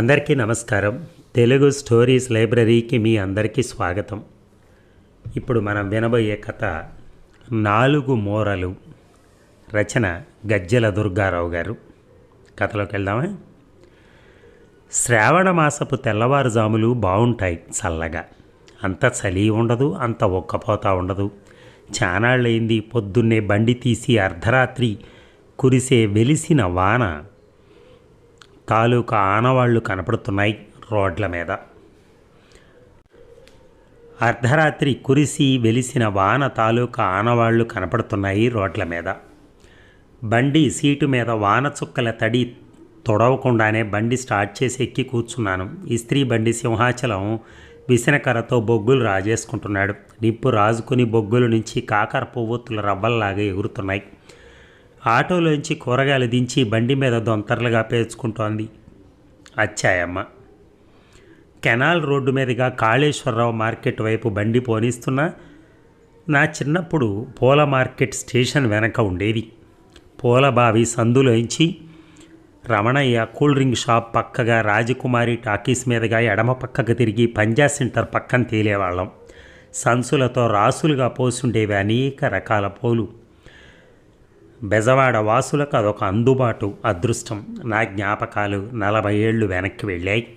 అందరికీ నమస్కారం. తెలుగు స్టోరీస్ లైబ్రరీకి మీ అందరికీ స్వాగతం. ఇప్పుడు మనం వినబోయే కథ నాలుగు మూరలు రచన గజ్జల దుర్గారావు గారు. కథలోకి వెళ్దామా? శ్రావణ మాసపు తెల్లవారుజాములు బాగుంటాయి చల్లగా. అంత చలి ఉండదు అంత ఒక్కపోతా ఉండదు. చానాళ్ళయింది పొద్దున్నే బండి తీసి అర్ధరాత్రి కురిసే వెలిసిన వాన తాలూకా ఆనవాళ్ళు కనపడుతున్నాయి రోడ్ల మీద. అర్ధరాత్రి కురిసి వెలిసిన వాన తాలూకా ఆనవాళ్ళు కనపడుతున్నాయి రోడ్ల మీద. బండి సీటు మీద వాన చుక్కల తడి తొడవకుండానే బండి స్టార్ట్ చేసి ఎక్కి కూర్చున్నాను. ఇస్త్రీ బండి సింహాచలం విసనకరతో బొగ్గులు రాజేసుకుంటున్నాడు. నిప్పు రాజుకుని బొగ్గుల నుంచి కాకర పువ్వొత్తుల రవ్వల్లాగా ఎగురుతున్నాయి. ఆటోలోంచి కూరగాయలు దించి బండి మీద దొంతరలుగా పేర్చుకుంటోంది అచ్చాయమ్మ. కెనాల్ రోడ్డు మీదుగా కాళేశ్వరరావు మార్కెట్ వైపు బండి పోనిస్తున్నా నా చిన్నప్పుడు పూల మార్కెట్ స్టేషన్ వెనక ఉండేది. పూల బావి సందులోంచి రమణయ్య కూల్ డ్రింక్ షాప్ పక్కగా రాజకుమారి టాకీస్ మీదుగా ఎడమ పక్కకు తిరిగి పంజా సెంటర్ పక్కన తేలేవాళ్ళం. సంచులతో రాసులుగా పోసుండేవి అనేక రకాల పూలు. బెజవాడ వాసులకు అదొక అందుబాటు అదృష్టం. నా జ్ఞాపకాలు నలభై ఏళ్ళు వెనక్కి వెళ్ళాయి.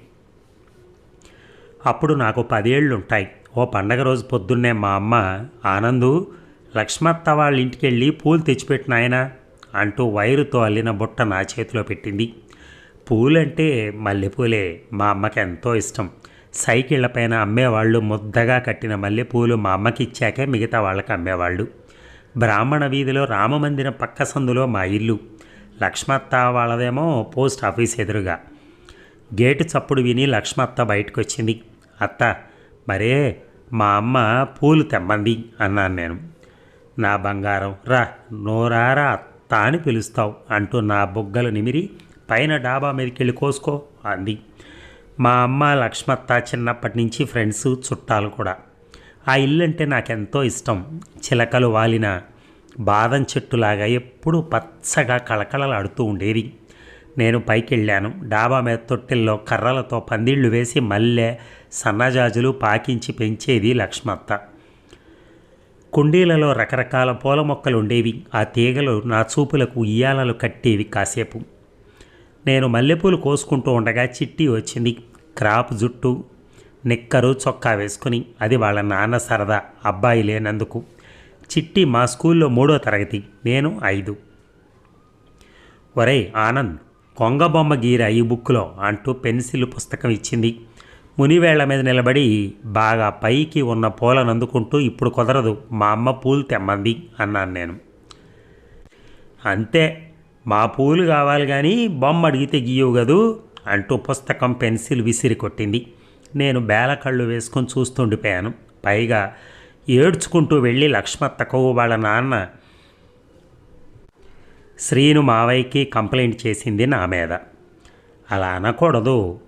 అప్పుడు నాకు పదేళ్ళుంటాయి. ఓ పండగ రోజు పొద్దున్నే మా అమ్మ ఆనందు లక్ష్మత్త వాళ్ళ ఇంటికి వెళ్ళి పూలు తెచ్చిపెట్టిన ఆయన అంటూ వైరుతో అల్లిన బుట్ట నా చేతిలో పెట్టింది. పూలంటే మల్లెపూలే మా అమ్మకి ఎంతో ఇష్టం. సైకిళ్ళ పైన అమ్మేవాళ్ళు ముద్దగా కట్టిన మల్లెపూలు మా అమ్మకి ఇచ్చాకే మిగతా వాళ్ళకి అమ్మేవాళ్ళు. బ్రాహ్మణ వీధిలో రామమందిరం పక్క సందులో మా ఇల్లు. లక్ష్మత్త వాళ్ళదేమో పోస్ట్ ఆఫీస్ ఎదురుగా. గేటు చప్పుడు విని లక్ష్మత్త బయటకు వచ్చింది అత్త మరే మా అమ్మ పూలు తెమ్మంది అన్నాను నేను. నా బంగారం రా నోరారా అత్త అని పిలుస్తావు అంటూ నా బొగ్గలు నిమిరి పైన డాబా మీదకి వెళ్ళి కోసుకో అంది. మా అమ్మ లక్ష్మత్త చిన్నప్పటి నుంచి ఫ్రెండ్స్ చుట్టాలు కూడా. ఆ ఇల్లు అంటే నాకెంతో ఇష్టం. చిలకలు వాలిన బాదం చెట్టులాగా ఎప్పుడూ పచ్చగా కళకళలాడుతూ ఉండేది. నేను పైకి వెళ్ళాను డాబా మీద తొట్టెల్లో కర్రలతో పందిళ్ళు వేసి మల్లె సన్నజాజులు పాకించి పెంచేది లక్ష్మత్త. కుండీలలో రకరకాల పూల మొక్కలు ఉండేవి. ఆ తీగలు నా చూపులకు ఉయ్యాలలు కట్టేవి కాసేపు. నేను మల్లెపూలు కోసుకుంటూ ఉండగా చిట్టి వచ్చింది. క్రాప్ జుట్టు నిక్కరు చొక్కా వేసుకుని అది వాళ్ళ నాన్న సరదా అబ్బాయి లేనందుకు. చిట్టి మా స్కూల్లో మూడో తరగతి నేను ఐదు. ఒరేయ్ ఆనంద్ కొంగబొమ్మ గీర ఈ బుక్లో అంటూ పెన్సిల్ పుస్తకం ఇచ్చింది. మునివేళ్ళ మీద నిలబడి బాగా పైకి ఉన్న పూలను అందుకుంటూ ఇప్పుడు కుదరదు మా అమ్మ పూలు తెమ్మంది అన్నాను నేను. అంతే మా పూలు కావాలి కానీ బొమ్మ అడిగితే గీయవు కదూ అంటూ పుస్తకం పెన్సిల్ విసిరి కొట్టింది. నేను బేల కళ్ళు వేసుకొని చూస్తుండిపోయాను. పైగా ఏడ్చుకుంటూ వెళ్ళి లక్ష్మత్తకు వాళ్ళ నాన్న శ్రీను మావయ్యకి కంప్లైంట్ చేసింది నా మీద. అలా అనకూడదు.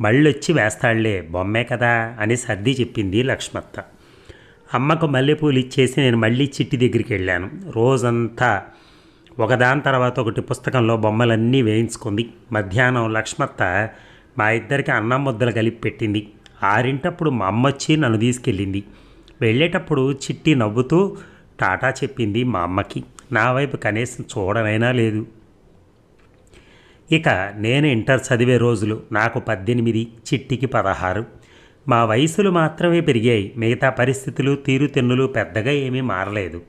మళ్ళొచ్చి వేస్తాడులే బొమ్మే కదా అని సర్ది చెప్పింది లక్ష్మత్త. అమ్మకు మల్లెపూలు ఇచ్చేసి నేను మళ్ళీ చిట్టి దగ్గరికి వెళ్ళాను. రోజంతా ఒకదాని తర్వాత ఒకటి పుస్తకంలో బొమ్మలన్నీ వేయించుకుంది. మధ్యాహ్నం లక్ష్మత్త మా ఇద్దరికి అన్నం ముద్దలు కలిపి పెట్టింది. ఆరింటప్పుడు మా అమ్మ వచ్చి నన్ను తీసుకెళ్ళింది. వెళ్ళేటప్పుడు చిట్టి నవ్వుతూ టాటా చెప్పింది మా అమ్మకి నా వైపు కనీసం చూడనైనా లేదు. ఇక నేను ఇంటర్ చదివే రోజులు నాకు పద్దెనిమిది చిట్టికి పదహారు. మా వయసులు మాత్రమే పెరిగాయి. మిగతా పరిస్థితులు తీరుతెన్నులు పెద్దగా ఏమీ మారలేదు.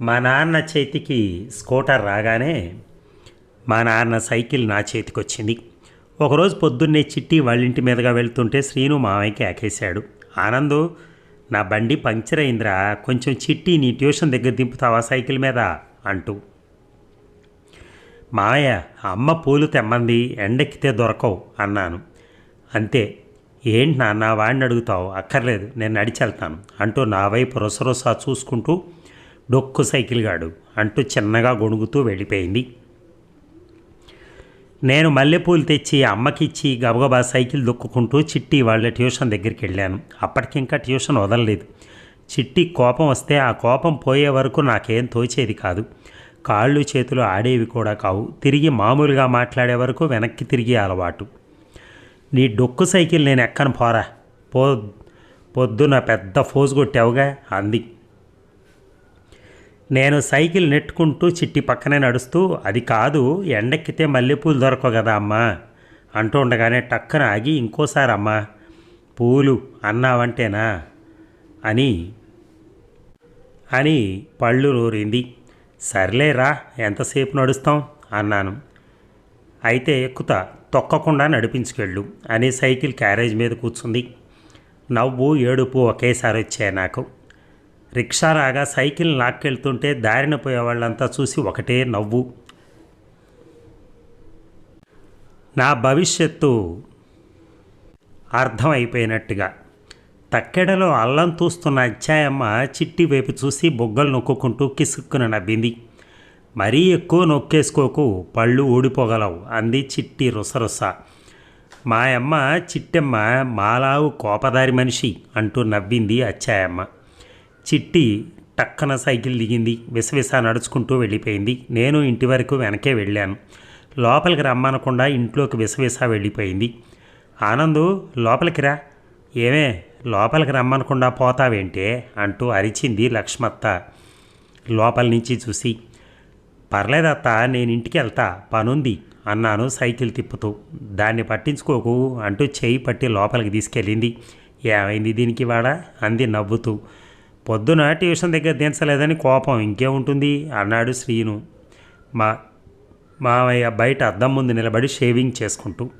మా నాన్న చేతికి స్కూటర్ రాగానే మా నాన్న సైకిల్ నా చేతికి వచ్చింది ఒకరోజు పొద్దున్నే చిట్టి వాళ్ళింటి మీదుగా వెళ్తుంటే శ్రీను మామయ్యకి ఆకేశాడు. ఆనందు నా బండి పంక్చర్ అయిందిరా కొంచెం చిట్టి నీ ట్యూషన్ దగ్గర దింపుతావా సైకిల్ మీద? అంటూ. మామయ్య అమ్మ పూలు తెమ్మంది ఎండెక్కితే దొరకవు అన్నాను. అంతే ఏంటి నాన్న వాడిని అడుగుతావు? అక్కర్లేదు నేను నడిచెళ్తాను అంటూ నా వైపు రొసరొసా చూసుకుంటూ డొక్కు సైకిల్ గాడు అంటూ చిన్నగా గొణుగుతూ వెళ్ళిపోయింది. నేను మల్లెపూలు తెచ్చి అమ్మకిచ్చి గబగబా సైకిల్ దొక్కుకుంటూ చిట్టి వాళ్ళ ట్యూషన్ దగ్గరికి వెళ్ళాను. అప్పటికింకా ట్యూషన్ వదలలేదు. చిట్టి కోపం వస్తే ఆ కోపం పోయే వరకు నాకేం తోచేది కాదు. కాళ్ళు చేతులు ఆడేవి కూడా కావు. తిరిగి మామూలుగా మాట్లాడే వరకు వెనక్కి తిరిగి అలవాటు. నీ డొక్కు సైకిల్ నేను ఎక్కను పోరా. పో పొద్దున పెద్ద ఫోజు కొట్టావుగా. అంది. నేను సైకిల్ నెట్టుకుంటూ చిట్టి పక్కనే నడుస్తూ అది కాదు ఎండెక్కితే మల్లెపూలు దొరకవు కదా అమ్మా అంటూ ఉండగానే టక్కన ఆగి ఇంకోసారి అమ్మా పూలు అన్నావంటేనా? అని అని పళ్ళు నూరింది. సర్లేరా ఎంతసేపు నడుస్తాం? అన్నాను. అయితే ఎక్కుతా తొక్కకుండా నడిపించుకెళ్ళు అని సైకిల్ క్యారేజ్ మీద కూర్చుంది. నవ్వు ఏడుపు ఒకేసారి వచ్చాయి నాకు. రిక్షా రాగా సైకిల్ లాక్కెళ్తుంటే దారిన పోయే వాళ్ళంతా చూసి ఒకటే నవ్వు. నా భవిష్యత్తు అర్థమైపోయినట్టుగా. తక్కెడలో అల్లం తూస్తున్న అచ్చాయమ్మ చిట్టి వైపు చూసి బొగ్గలు నొక్కుంటూ కిసుక్కున నవ్వింది. మరీ ఎక్కువ నొక్కేసుకోకు పళ్ళు ఊడిపోగలవు అంది చిట్టి రుసరుస. మాయమ్మ చిట్టమ్మ మాలావు కోపదారి మనిషి అంటూ నవ్వింది అచ్చాయమ్మ. చిట్టి టక్కన సైకిల్ దిగింది. విసవిస నడుచుకుంటూ వెళ్ళిపోయింది. నేను ఇంటి వరకు వెనకే వెళ్ళాను. లోపలికి రమ్మనకుండా ఇంట్లోకి విసవిస వెళ్ళిపోయింది. ఆనందు లోపలికి రా. ఏమే లోపలికి రమ్మనకుండా పోతావేంటే అంటూ అరిచింది లక్ష్మత్త లోపల నుంచి చూసి. పర్లేదత్త నేను ఇంటికి వెళ్తా పనుంది అన్నాను సైకిల్ తిప్పుతూ. దాన్ని పట్టించుకోకు అంటూ చేయి పట్టి లోపలికి తీసుకెళ్ళింది. ఏమైంది దీనికి వాడా అంది నవ్వుతూ. పొద్దున ట్యూషన్ దగ్గర దించలేదని కోపం ఇంకే ఉంటుంది? అన్నాడు శ్రీను. మా మామయ్య బయట అద్దం ముందు నిలబడి షేవింగ్ చేసుకుంటూ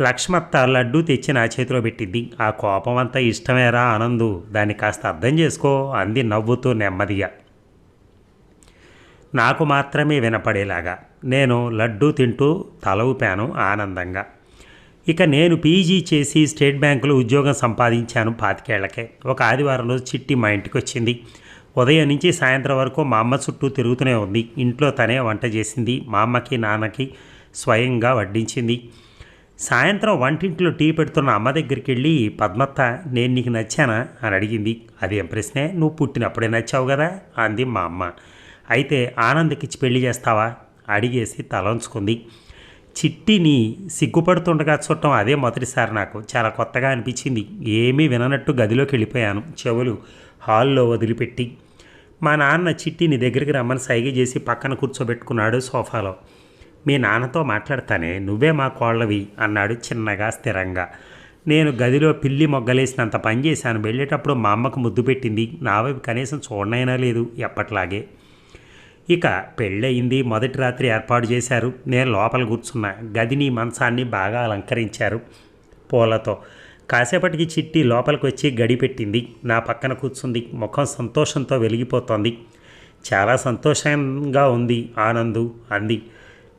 లక్ష్మత్త లడ్డూ తెచ్చి నా చేతిలో పెట్టింది ఆ కోపం అంతా ఇష్టమేరా ఆనందు దాన్ని కాస్త అర్థం చేసుకో అంది నవ్వుతూ నెమ్మదిగా. నాకు మాత్రమే వినపడేలాగా. నేను లడ్డూ తింటూ తల ఊపాను ఆనందంగా. ఇక నేను పీజీ చేసి స్టేట్ బ్యాంకులో ఉద్యోగం సంపాదించాను పాతికేళ్ళకే. ఒక ఆదివారం రోజు చిట్టి మా ఇంటికి వచ్చింది. ఉదయం నుంచి సాయంత్రం వరకు మా అమ్మ చుట్టూ తిరుగుతూనే ఉంది. ఇంట్లో తనే వంట చేసింది. మా అమ్మకి నాన్నకి స్వయంగా వడ్డించింది. సాయంత్రం వంటింట్లో టీ పెడుతున్న అమ్మ దగ్గరికి వెళ్ళి పద్మత్త నేను నీకు నచ్చానా? అని అడిగింది. అదేం ప్రశ్నే? నువ్వు పుట్టినప్పుడే నచ్చావు కదా? అంది మా అమ్మ. అయితే ఆనందకిచ్చి పెళ్ళి చేస్తావా? అడిగేసి తలంచుకుంది. చిట్టిని సిగ్గుపడుతుండగా చూడటం అదే మొదటిసారి నాకు. చాలా కొత్తగా అనిపించింది. ఏమీ విననట్టు గదిలోకి వెళ్ళిపోయాను. చెవులు హాల్లో వదిలిపెట్టి మా నాన్న చిట్టిని దగ్గరికి రమ్మని సైగ చేసి పక్కన కూర్చోబెట్టుకున్నాడు సోఫాలో. మీ నాన్నతో మాట్లాడతానే. నువ్వే మా కోళ్ళవి అన్నాడు చిన్నగా స్థిరంగా. నేను గదిలో పిల్లి మొగ్గలేసినంత పని చేశాను. వెళ్ళేటప్పుడు మా అమ్మకు ముద్దు పెట్టింది. నావైపు కనీసం చూడనైనా లేదు. ఎప్పట్లాగే ఇక పెళ్ళయింది మొదటి రాత్రి ఏర్పాటు చేశారు. నేను లోపల కూర్చున్నా. గదిని మంచాన్ని బాగా అలంకరించారు పూలతో. కాసేపటికి చిట్టి లోపలికి వచ్చి గడి పెట్టింది. నా పక్కన కూర్చుంది. ముఖం సంతోషంతో వెలిగిపోతోంది. చాలా సంతోషంగా ఉంది ఆనందు అంది.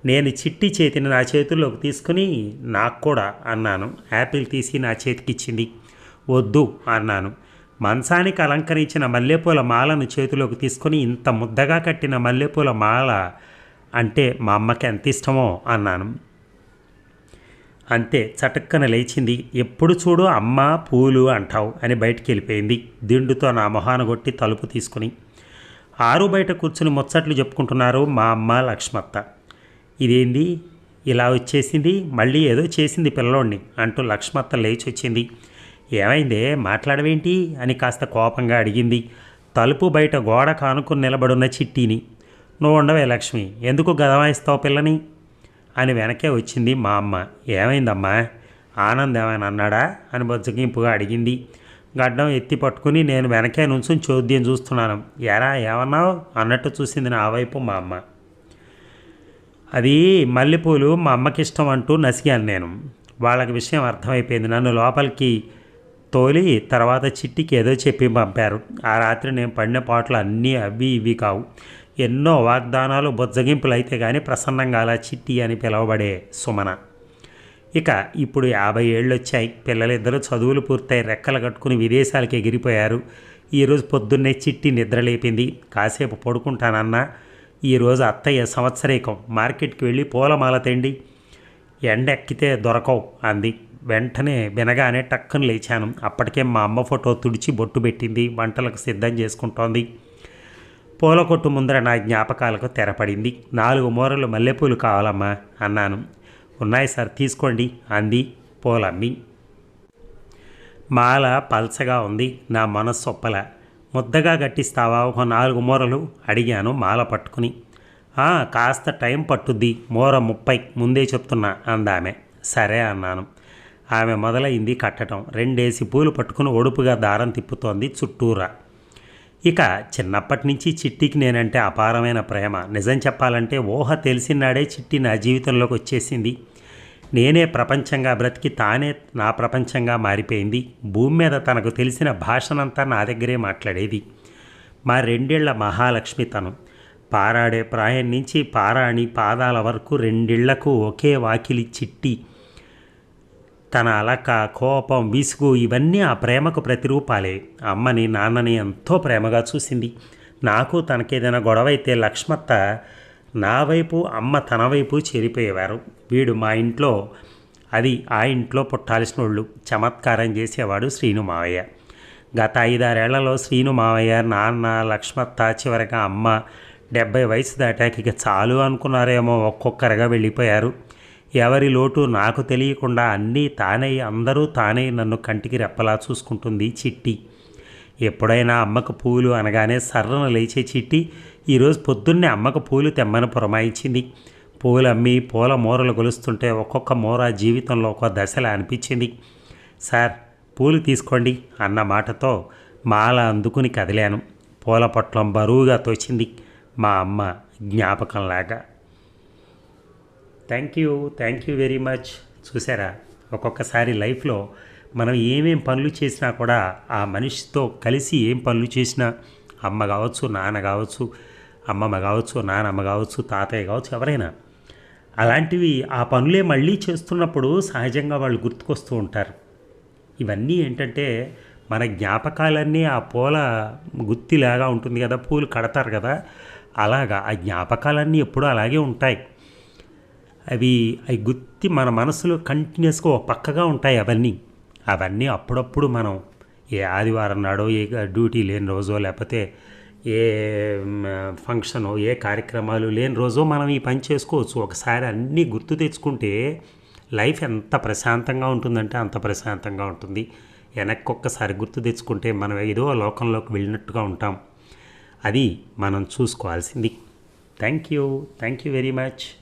నేను చిట్టి చేతిని నా చేతుల్లోకి తీసుకుని నాకు కూడా అన్నాను. యాపిల్ తీసి నా చేతికిచ్చింది. వద్దు అన్నాను. మంచానికి అలంకరించిన మల్లెపూల మాలను చేతిలోకి తీసుకొని ఇంత ముద్దగా కట్టిన మల్లెపూల మాల అంటే మా అమ్మకి ఎంత ఇష్టమో అన్నాను. అంతే చటుక్కన లేచింది. ఎప్పుడు చూడు అమ్మ పూలు అంటావు అని బయటికి వెళ్ళిపోయింది. దిండుతో నా మొహాన కొట్టి తలుపు తీసుకుని. ఆరు బయట కూర్చుని ముచ్చట్లు చెప్పుకుంటున్నారు మా అమ్మ లక్ష్మత్త. ఇదేంది? ఇలా వచ్చేసింది? మళ్ళీ ఏదో చేసింది పిల్లోడిని అంటూ లక్ష్మత్త లేచి వచ్చింది. ఏమైందే? మాట్లాడవేంటి? అని కాస్త కోపంగా అడిగింది. తలుపు బయట గోడ కానుకుని నిలబడున్న చిట్టిని. నువ్వు ఉండవే లక్ష్మి. ఎందుకు గదవాయిస్తావు పిల్లని? అని వెనకే వచ్చింది మా అమ్మ. ఏమైందమ్మా? ఆనంద్ ఏమైనా అన్నాడా? అని బొజ్జగింపుగా అడిగింది. గడ్డం ఎత్తి పట్టుకుని నేను వెనకే నుంచి చోద్యం చూస్తున్నాను. ఎరా ఏమన్నావు? అన్నట్టు చూసింది నా వైపు మా అమ్మ. అది మల్లెపూలు మా అమ్మకి ఇష్టం అంటూ నసిగాను నేను. వాళ్ళకి విషయం అర్థమైపోయింది. నన్ను లోపలికి తోలి తర్వాత చిట్టికి ఏదో చెప్పి పంపారు. ఆ రాత్రి నేను పడిన పాటలు అన్నీ అవి ఇవి కావు. ఎన్నో వాగ్దానాలు బొజ్జగింపులు అయితే కానీ ప్రసన్నంగా అలా చిట్టి అని పిలువబడే సుమన. ఇక ఇప్పుడు యాభై ఏళ్ళు వచ్చాయి పిల్లలిద్దరూ చదువులు పూర్తయి రెక్కలు కట్టుకుని విదేశాలకు ఎగిరిపోయారు. ఈరోజు పొద్దున్నే చిట్టి నిద్రలేపింది కాసేపు పడుకుంటానన్నా. ఈరోజు అత్తయ్య సంవత్సరీకం. మార్కెట్కి వెళ్ళి పూలమాల తెండి. ఎండెక్కితే దొరకవు అంది. వెంటనే వినగానే టక్కున లేచాను. అప్పటికే మా అమ్మ ఫోటో తుడిచి బొట్టు పెట్టింది. వంటలకు సిద్ధం చేసుకుంటోంది. పూల కొట్టు ముందర నా జ్ఞాపకాలకు తెరపడింది. నాలుగు మూరలు మల్లెపూలు కావాలమ్మా అన్నాను. ఉన్నాయి సార్ తీసుకోండి అంది పూలమ్మి. మాల పల్చగా ఉంది. నా మనస్సు ఒప్పల. ముద్దగా గట్టిస్తావా? ఒక నాలుగు మూరలు అడిగాను మాల పట్టుకుని. కాస్త టైం పట్టుద్ది. మూర ముప్పై. ముందే చెప్తున్నా అందామె. సరే అన్నాను. ఆమె మొదలైంది కట్టడం. రెండేసి పూలు పట్టుకుని ఒడుపుగా దారం తిప్పుతోంది చుట్టూరా. ఇక చిన్నప్పటి నుంచి చిట్టికి నేనంటే అపారమైన ప్రేమ. నిజం చెప్పాలంటే ఊహ తెలిసినాడే చిట్టి నా జీవితంలోకి వచ్చేసింది. నేనే ప్రపంచంగా బ్రతికి తానే నా ప్రపంచంగా మారిపోయింది. భూమి మీద తనకు తెలిసిన భాషనంతా నా దగ్గరే మాట్లాడేది. మా రెండేళ్ళ మహాలక్ష్మి తను. పారాడే ప్రాయం నుంచి పారాణి పాదాల వరకు రెండిళ్ళకు ఒకే వాకిలి చిట్టి. తన అలక కోపం విసుగు ఇవన్నీ ఆ ప్రేమకు ప్రతిరూపాలే. అమ్మని నాన్నని ఎంతో ప్రేమగా చూసింది. నాకు తనకేదైనా గొడవ అయితే లక్ష్మత్త నా వైపు అమ్మ తన వైపు చేరిపోయేవారు. వీడు మా ఇంట్లో అది ఆ ఇంట్లో పుట్టాల్సిన వాళ్ళు చమత్కారం చేసేవాడు శ్రీను మావయ్య. గత ఐదారేళ్ళలో శ్రీను మావయ్య నాన్న లక్ష్మత్త చివరిగా అమ్మ డెబ్బై వయసు దాటాక ఇక చాలు అనుకున్నారేమో ఒక్కొక్కరిగా వెళ్ళిపోయారు. ఎవరి లోటు నాకు తెలియకుండా అన్నీ తానై అందరూ తానై నన్ను కంటికి రెప్పలా చూసుకుంటుంది చిట్టి. ఎప్పుడైనా అమ్మకు పూలు అనగానే సర్రన లేచే చిట్టి ఈరోజు పొద్దున్నే అమ్మకు పూలు తెమ్మని పురమాయించింది. పూలు అమ్మి పూల మూరలు గొలుస్తుంటే ఒక్కొక్క మూర జీవితంలో ఒక దశలా అనిపించింది. సార్ పూలు తీసుకోండి అన్న మాటతో మాల అందుకుని కదిలాను. పూల పొట్లం బరువుగా తోచింది మా అమ్మ జ్ఞాపకంలాగా. Thank you thank you very much. చూసారా? ఒక్కొక్కసారి లైఫ్లో మనం ఏమేం పనులు చేసినా కూడా ఆ మనిషితో కలిసి ఏం పనులు చేసినా అమ్మ కావచ్చు నాన్న కావచ్చు అమ్మమ్మ కావచ్చు నానమ్మ కావచ్చు తాతయ్య కావచ్చు ఎవరైనా అలాంటివి ఆ పనులే మళ్ళీ చేస్తున్నప్పుడు సహజంగా వాళ్ళు గుర్తుకొస్తూ ఉంటారు. ఇవన్నీ ఏంటంటే మన జ్ఞాపకాలన్నీ ఆ పూల గుత్తిలాగా ఉంటుంది కదా పూలు కడతారు కదా అలాగా ఆ జ్ఞాపకాలన్నీ ఎప్పుడూ అలాగే ఉంటాయి. అవి అవి గుర్తి మన మనసులో కంటిన్యూస్గా ఒక పక్కగా ఉంటాయి అవన్నీ. అవన్నీ అప్పుడప్పుడు మనం ఏ ఆదివారం నాడో ఏ డ్యూటీ లేని రోజో లేకపోతే ఏ ఫంక్షనో ఏ కార్యక్రమాలు లేని రోజో మనం ఈ పని చేసుకోవచ్చు. ఒకసారి అన్నీ గుర్తు తెచ్చుకుంటే లైఫ్ ఎంత ప్రశాంతంగా ఉంటుందంటే అంత ప్రశాంతంగా ఉంటుంది. వెనక్కి ఒక్కసారి గుర్తు తెచ్చుకుంటే మనం ఏదో లోకంలోకి వెళ్ళినట్టుగా ఉంటాం. అది మనం చూసుకోవాల్సింది. Thank you. Thank you very much.